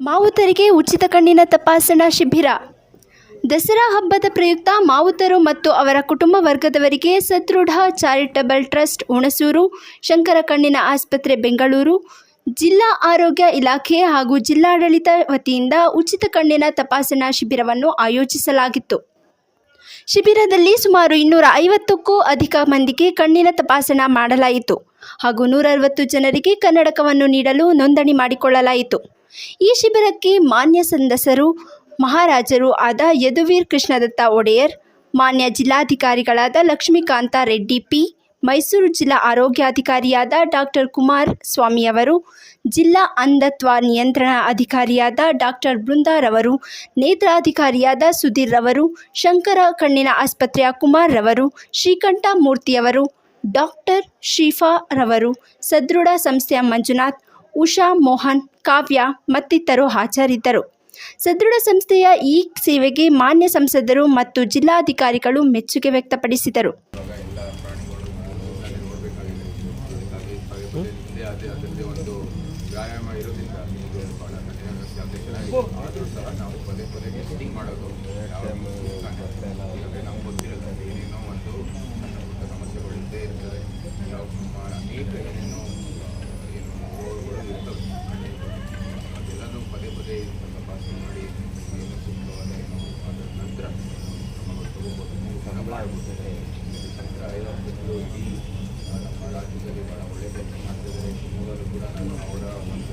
ಮಾವುತರಿಗೆ ಉಚಿತ ಕಣ್ಣಿನ ತಪಾಸಣಾ ಶಿಬಿರ. ದಸರಾ ಹಬ್ಬದ ಪ್ರಯುಕ್ತ ಮಾವುತರು ಮತ್ತು ಅವರ ಕುಟುಂಬ ವರ್ಗದವರಿಗೆ ಸದೃಢ ಚಾರಿಟಬಲ್ ಟ್ರಸ್ಟ್ ಹುಣಸೂರು ಶಂಕರ ಕಣ್ಣಿನ ಆಸ್ಪತ್ರೆ ಬೆಂಗಳೂರು, ಜಿಲ್ಲಾ ಆರೋಗ್ಯ ಇಲಾಖೆ ಹಾಗೂ ಜಿಲ್ಲಾಡಳಿತ ವತಿಯಿಂದ ಉಚಿತ ಕಣ್ಣಿನ ತಪಾಸಣಾ ಶಿಬಿರವನ್ನು ಆಯೋಜಿಸಲಾಗಿತ್ತು. ಶಿಬಿರದಲ್ಲಿ ಸುಮಾರು ಇನ್ನೂರ ಐವತ್ತಕ್ಕೂ ಅಧಿಕ ಮಂದಿಗೆ ಕಣ್ಣಿನ ತಪಾಸಣಾ ಮಾಡಲಾಯಿತು ಹಾಗೂ ನೂರೈವತ್ತು ಜನರಿಗೆ ಕನ್ನಡಕವನ್ನು ನೀಡಲು ನೋಂದಣಿ ಮಾಡಿಕೊಳ್ಳಲಾಯಿತು. ಈ ಶಿಬಿರಕ್ಕೆ ಮಾನ್ಯ ಸಂದಸರು, ಮಹಾರಾಜರು ಆದ ಯದುವೀರ್ ಕೃಷ್ಣದತ್ತ ಒಡೆಯರ್, ಮಾನ್ಯ ಜಿಲ್ಲಾಧಿಕಾರಿಗಳಾದ ಲಕ್ಷ್ಮೀಕಾಂತ ರೆಡ್ಡಿ ಪಿ, ಮೈಸೂರು ಜಿಲ್ಲಾ ಆರೋಗ್ಯಾಧಿಕಾರಿಯಾದ ಡಾಕ್ಟರ್ ಕುಮಾರ್ ಸ್ವಾಮಿಯವರು ಜಿಲ್ಲಾ ಅಂಧತ್ವ ನಿಯಂತ್ರಣ ಅಧಿಕಾರಿಯಾದ ಡಾಕ್ಟರ್ ಬೃಂದಾರವರು ನೇತ್ರಾಧಿಕಾರಿಯಾದ ಸುಧೀರ್ ರವರು ಶಂಕರ ಕಣ್ಣಿನ ಆಸ್ಪತ್ರೆಯ ಕುಮಾರ್ ರವರು ಶ್ರೀಕಂಠ ಮೂರ್ತಿಯವರು ಡಾಕ್ಟರ್ ಶಿಫಾ ರವರು, ಸದೃಢ ಸಂಸ್ಥೆಯ ಮಂಜುನಾಥ್ ಉಷಾ, ಮೋಹನ್, ಕಾವ್ಯ ಮತ್ತಿತರರು ಹಾಜರಿದ್ದರು. ಸದೃಢ ಸಂಸ್ಥೆಯ ಈ ಸೇವೆಗೆ ಮಾನ್ಯ ಸಂಸದರು ಮತ್ತು ಜಿಲ್ಲಾಧಿಕಾರಿಗಳು ಮೆಚ್ಚುಗೆ ವ್ಯಕ್ತಪಡಿಸಿದರು. ಮಾಡ್ಬೋದು ಶಂಕರ ರಾಜ್ಯದಲ್ಲಿ ಭಾಳ ಒಳ್ಳೆಯ ಕೆಲಸ ಮಾಡ್ತಿದ್ದಾರೆ ಶಿವಮೊಗ್ಗದಲ್ಲೂ ಕೂಡ ನಾನು ಅವರ ಒಂದು